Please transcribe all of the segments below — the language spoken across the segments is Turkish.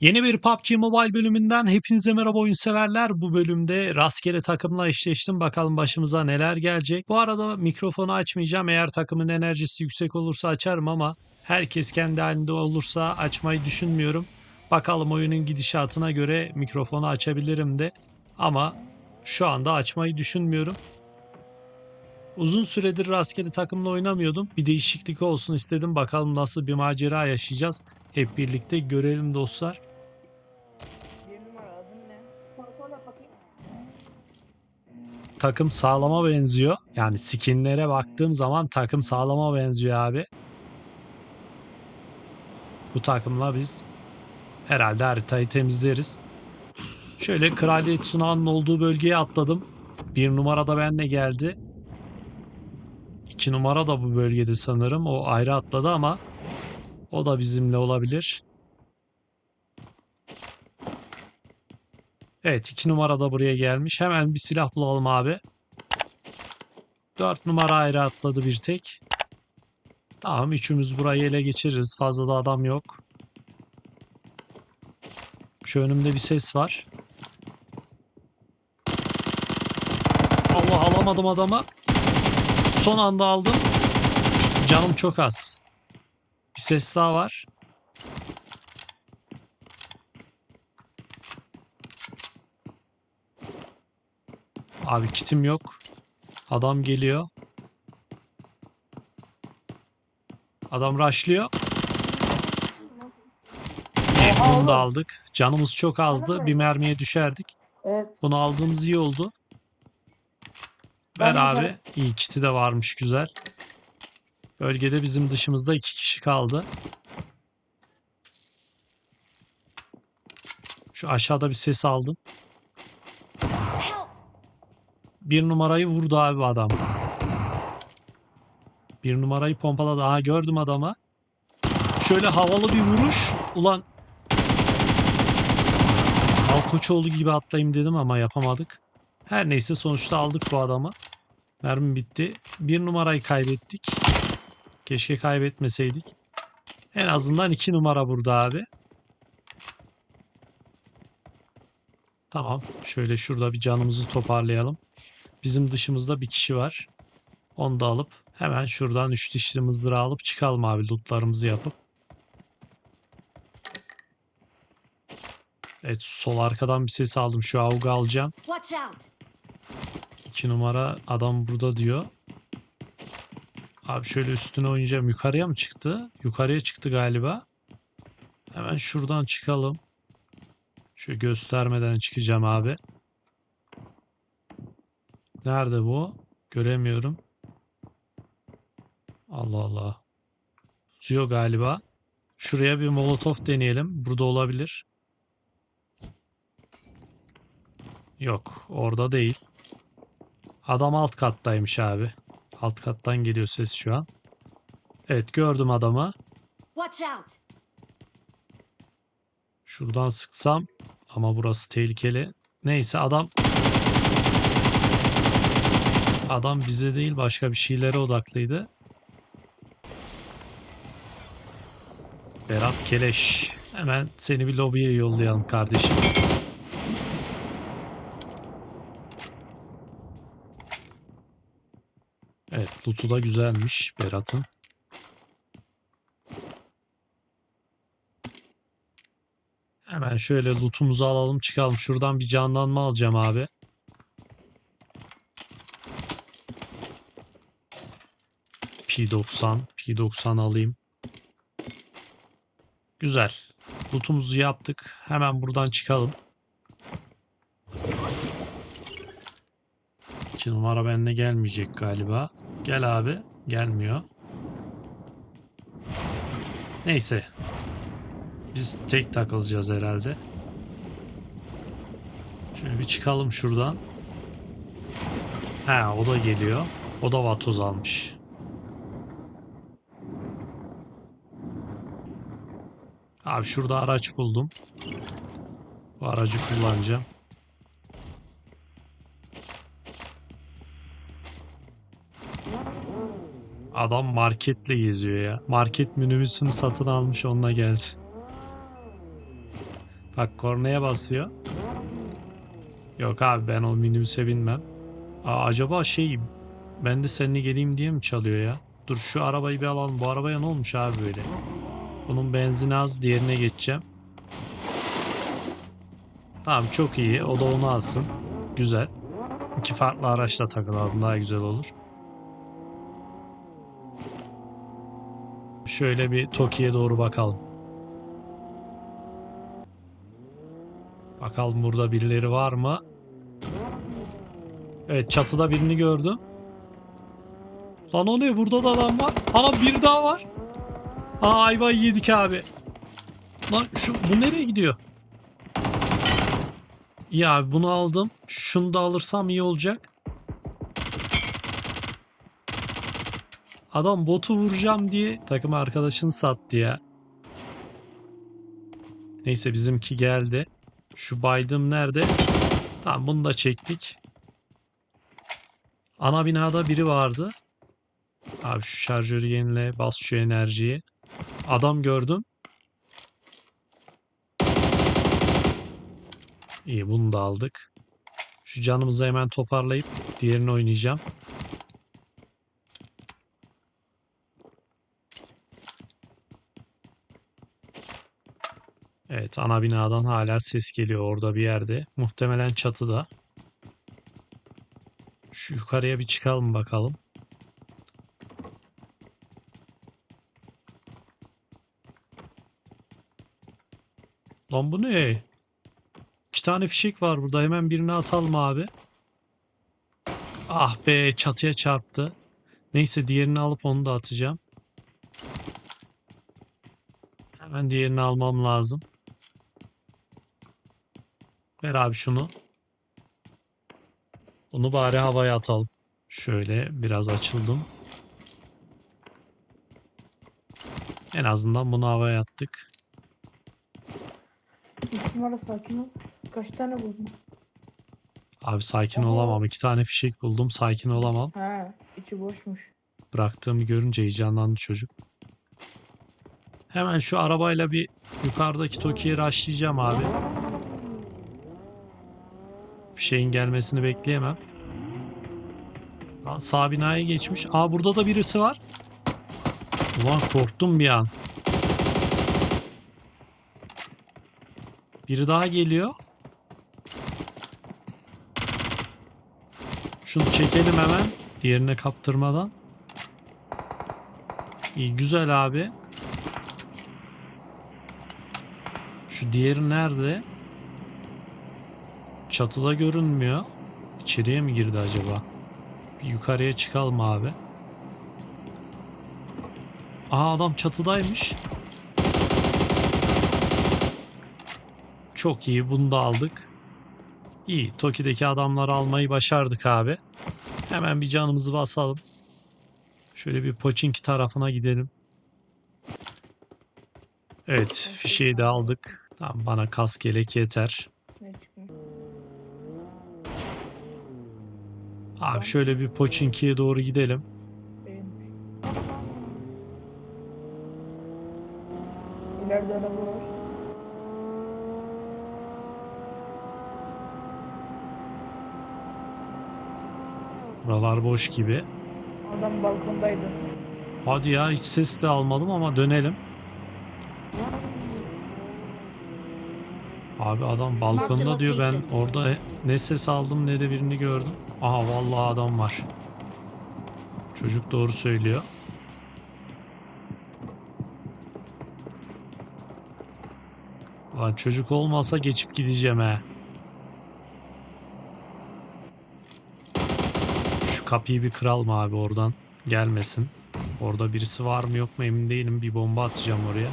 Yeni bir PUBG Mobile bölümünden hepinize merhaba oyun severler. Bu bölümde rastgele takımla eşleştim. Bakalım başımıza neler gelecek. Bu arada mikrofonu açmayacağım. Eğer takımın enerjisi yüksek olursa açarım ama herkes kendi halinde olursa açmayı düşünmüyorum. Bakalım oyunun gidişatına göre mikrofonu açabilirim de. Ama şu anda açmayı düşünmüyorum. Uzun süredir rastgele takımla oynamıyordum. Bir değişiklik olsun istedim. Bakalım nasıl bir macera yaşayacağız. Hep birlikte görelim dostlar. Bir numara adın ne? Takım sağlama benziyor. Yani skinlere baktığım zaman takım sağlama benziyor abi. Bu takımla biz herhalde haritayı temizleriz. Şöyle Kraliyet Sunağı'nın olduğu bölgeye atladım. Bir numara da benle geldi. İki numara da bu bölgede sanırım. O ayrı atladı ama o da bizimle olabilir. Evet iki numara da buraya gelmiş. Hemen bir silah bulalım abi. Dört numara ayrı atladı bir tek. Tamam üçümüz burayı ele geçiririz. Fazla da adam yok. Şu önümde bir ses var. Allah alamadım adamı. Son anda aldım. Canım çok az. Bir ses daha var. Abi kitim yok. Adam geliyor. Adam rushlıyor. Bunu da aldık. Canımız çok azdı. Bir mermiye düşerdik. Evet. Bunu aldığımız iyi oldu. Ver Ben de- abi. İyi kiti de varmış güzel. Bölgede bizim dışımızda iki kişi kaldı. Şu aşağıda bir ses aldım. Bir numarayı vurdu abi adam. Bir numarayı pompaladı. Aha gördüm adamı. Şöyle havalı bir vuruş. Ulan Alkoçoğlu gibi atlayayım dedim ama yapamadık. Her neyse sonuçta aldık bu adamı. Mermi bitti. Bir numarayı kaybettik. Keşke kaybetmeseydik. En azından iki numara burada abi. Tamam. Şöyle şurada bir canımızı toparlayalım. Bizim dışımızda bir kişi var. Onu da alıp hemen şuradan üç dişli mızrağı alıp çıkalım abi lootlarımızı yapıp. Evet sol arkadan bir ses aldım. Şu avuga alacağım. Watch out! 2 numara adam burada diyor. Abi şöyle üstüne oynayacağım. Yukarıya mı çıktı? Yukarıya çıktı galiba. Hemen şuradan çıkalım. Şöyle göstermeden çıkacağım abi. Nerede bu? Göremiyorum. Allah Allah. Tutuyor galiba. Şuraya bir molotof deneyelim. Burada olabilir. Yok, orada değil. Adam alt kattaymış abi. Alt kattan geliyor ses şu an. Evet gördüm adamı. Şuradan sıksam ama burası tehlikeli. Neyse adam Adam bize değil başka bir şeylere odaklıydı. Berat Keleş. Hemen seni bir lobiye yollayalım kardeşim. Evet loot'u da güzelmiş Berat'ın. Hemen şöyle loot'umuzu alalım çıkalım. Şuradan bir canlanma alacağım abi. P90. P90 alayım. Güzel. Loot'umuzu yaptık. Hemen buradan çıkalım. 2 numara benimle gelmeyecek galiba. Gel abi. Gelmiyor. Neyse. Biz tek takılacağız herhalde. Şöyle bir çıkalım şuradan. Ha o da geliyor. O da vatoz almış. Abi şurada araç buldum. Bu aracı kullanacağım. Adam marketle geziyor ya. Market minibüsünü satın almış onunla geldi. Bak kornaya basıyor. Yok abi ben o minibüse binmem. Aa, acaba şey ben de seninle geleyim diye mi çalıyor ya? Dur şu arabayı bir alalım. Bu arabaya ne olmuş abi böyle? Bunun benzini az diğerine geçeceğim. Tamam çok iyi. O da onu alsın. Güzel. İki farklı araçla takılalım daha güzel olur. Şöyle bir Toki'ye doğru bakalım. Bakalım burada birileri var mı? Evet çatıda birini gördüm. Lan o ne? Burada da adam var. Ana bir daha var. Aa ayvayı yedik abi. Lan şu bu nereye gidiyor? İyi abi bunu aldım. Şunu da alırsam iyi olacak. Adam botu vuracağım diye takım arkadaşını sattı ya. Neyse bizimki geldi. Şu baydım nerede? Tamam bunu da çektik. Ana binada biri vardı. Abi şu şarjörü yenile. Bas şu enerjiyi. Adam gördüm. İyi bunu da aldık. Şu canımızı hemen toparlayıp diğerini oynayacağım. Evet ana binadan hala ses geliyor orada bir yerde. Muhtemelen çatıda. Şu yukarıya bir çıkalım bakalım. Lan bu ne? İki tane fişek var burada. Hemen birini atalım abi. Ah be çatıya çarptı. Neyse diğerini alıp onu da atacağım. Hemen diğerini almam lazım. Ver abi şunu. Bunu bari havaya atalım. Şöyle biraz açıldım. En azından bunu havaya attık. Numara sakin ol. Kaç tane buldun? Abi sakin Oho. olamam. İki tane fişek buldum. Sakin olamam. Ha, içi boşmuş. Bıraktığımı görünce heyecanlandı çocuk. Hemen şu arabayla bir yukarıdaki Toki'ye rushlayacağım abi. Fişeğin gelmesini bekleyemem. Lan sağ binaya geçmiş. Aa burada da birisi var. Ulan korktum bir an. Biri daha geliyor. Şunu çekelim hemen. Diğerine kaptırmadan. İyi güzel abi. Şu diğeri nerede? Çatıda görünmüyor. İçeriye mi girdi acaba? Bir yukarıya çıkalım abi. Aa adam çatıdaymış. Çok iyi bunu da aldık. İyi Toki'deki adamları almayı başardık abi. Hemen bir canımızı basalım. Şöyle bir Pochinki tarafına gidelim. Evet fişeği de aldık. Tamam bana kas gelek yeter. Abi şöyle bir Pochinki'ye doğru gidelim. Buralar boş gibi. Adam balkondaydı. Hadi ya hiç ses de almadım ama dönelim. Abi adam balkonda diyor ben orada ne ses aldım ne de birini gördüm. Aha vallahi adam var. Çocuk doğru söylüyor. Lan çocuk olmasa geçip gideceğim he. Kapıyı bir kıralım abi oradan. Gelmesin. Orada birisi var mı yok mu emin değilim. Bir bomba atacağım oraya.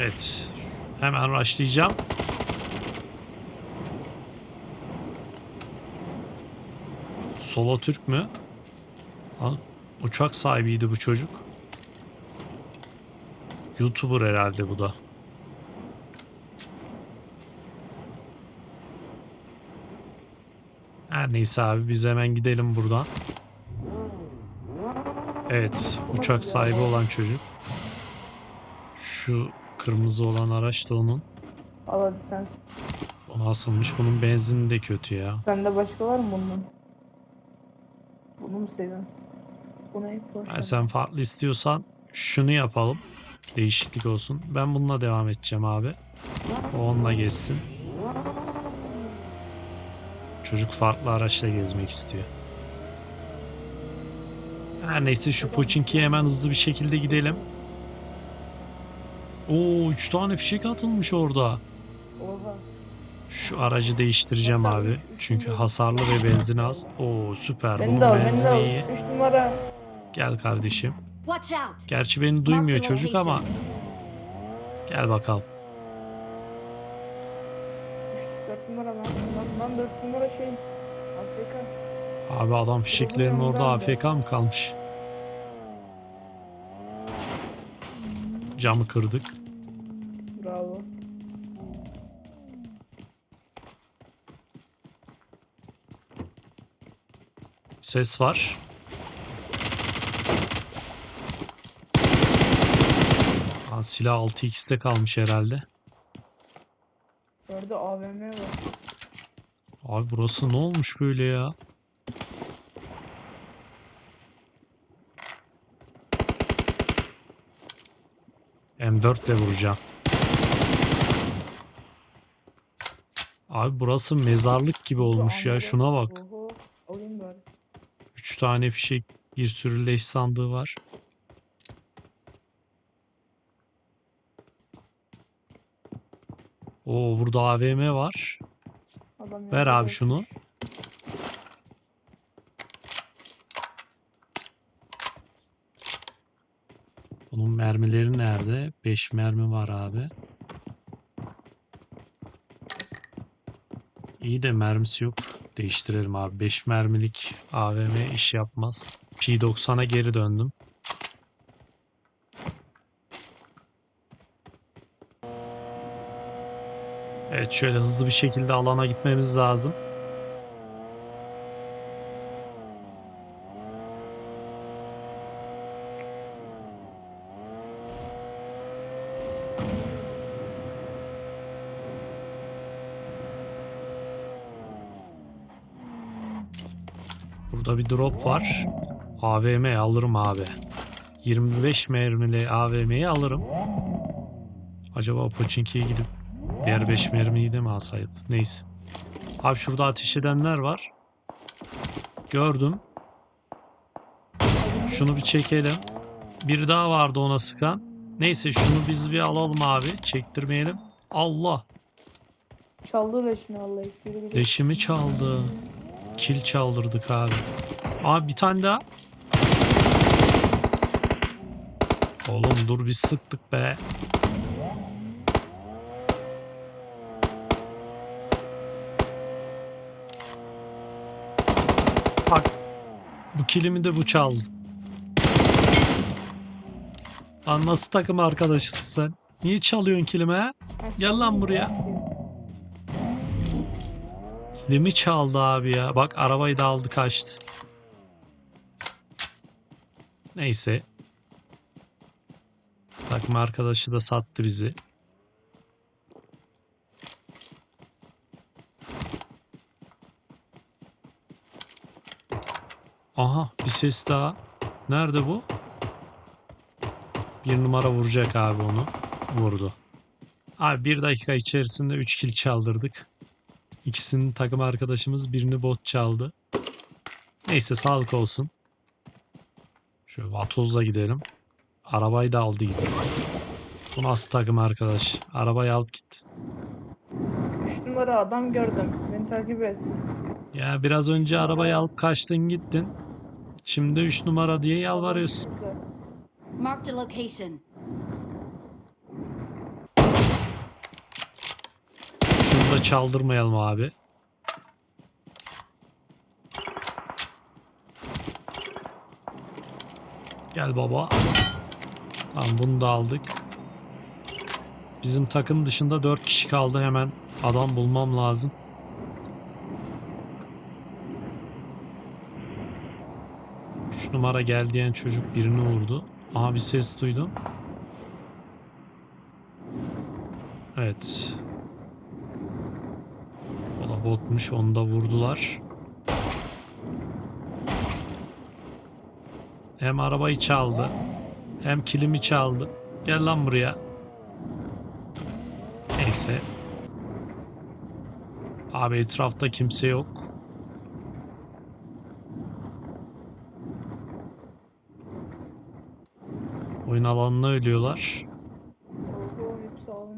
Evet. Hemen rushlayacağım. Solo Türk mü? Uçak sahibiydi bu çocuk. YouTuber herhalde bu da. Her neyse abi biz hemen gidelim buradan. Evet, uçak sahibi olan çocuk. Şu kırmızı olan araç da onun. Al hadi sen. O asılmış. Bunun benzini de kötü ya. Sende başka var mı bundan? Bunu mu seviyorsun? Bu ne? Boş Yani sen farklı istiyorsan şunu yapalım. Değişiklik olsun. Ben bununla devam edeceğim abi. O onunla gezsin. Çocuk farklı araçla gezmek istiyor. Her neyse şu Pochinki'ye hemen hızlı bir şekilde gidelim. Oo 3 tane fişek atılmış orada. Şu aracı değiştireceğim abi. Çünkü hasarlı ve benzin az. Oo süper. Bunun al. iyi. 3 numara. Gel kardeşim. Watch out! Gerçi beni duymuyor çocuk ama gel bakalım. 4 numara lan. Lan, lan 4 numara şey. Afrika. Abi adam fişeklerin orada. AFK mı kalmış? Camı kırdık. Bravo. Ses var. Aa, silah 6x'te kalmış herhalde. Orada AVM var. Abi burası ne olmuş böyle ya? M4 ile vuracağım. Abi burası mezarlık gibi olmuş ya. Şuna bak. 3 tane fişek, bir sürü leş sandığı var. Oo burada AVM var. Ver abi şunu. Bunun mermileri nerede? 5 mermi var abi. İyi de mermisi yok. Değiştirelim abi. 5 mermilik AVM iş yapmaz. P90'a geri döndüm. Evet şöyle hızlı bir şekilde alana gitmemiz lazım. Burada bir drop var. AVM alırım abi. 25 mermili AVM'yi alırım. Acaba Pochinki'ye gidip diğer 5 mermiyi de mi alsaydı? Neyse. Abi şurada ateş edenler var. Gördüm. Şunu bir çekelim. Bir daha vardı ona sıkan. Neyse şunu biz bir alalım abi. Çektirmeyelim. Allah. Çaldı leşini vallahi. Leşimi çaldı. Kil çaldırdık abi. Abi bir tane daha. Oğlum dur biz sıktık be. Bak. Bu kilimi de bu çaldı. Lan nasıl takım arkadaşısın sen? Niye çalıyorsun kilimi ha? Gel lan buraya. Kilimi çaldı abi ya. Bak arabayı da aldı kaçtı. Neyse. Takım arkadaşı da sattı bizi. Aha bir ses daha. Nerede bu? Bir numara vuracak abi onu. Vurdu. Abi bir dakika içerisinde 3 kill çaldırdık. İkisinin takım arkadaşımız birini bot çaldı. Neyse sağlık olsun. Şöyle Vatoz'la gidelim. Arabayı da aldı gitti. Bu nasıl takım arkadaş? Arabayı alıp gitti. 3 numara adam gördüm. Beni takip et. Ya biraz önce arabayı alıp kaçtın gittin. Şimdi 3 numara diye yalvarıyorsun. Marked a location. Şunu da çaldırmayalım abi. Gel baba. Tamam bunu da aldık. Bizim takım dışında 4 kişi kaldı hemen. Adam bulmam lazım. Numara gel diyen çocuk birini vurdu. Aha bir ses duydum. Evet. O da botmuş. Onu da vurdular. Hem arabayı çaldı. Hem kilimi çaldı. Gel lan buraya. Neyse. Abi etrafta kimse yok. Oyun alanına ölüyorlar.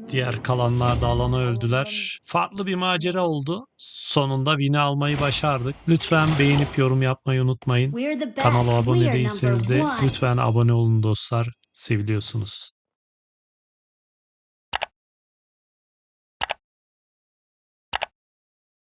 Diğer kalanlar da alana öldüler. Farklı bir macera oldu. Sonunda win'i almayı başardık. Lütfen beğenip yorum yapmayı unutmayın. Kanala abone değilseniz de lütfen abone olun dostlar. Seviliyorsunuz.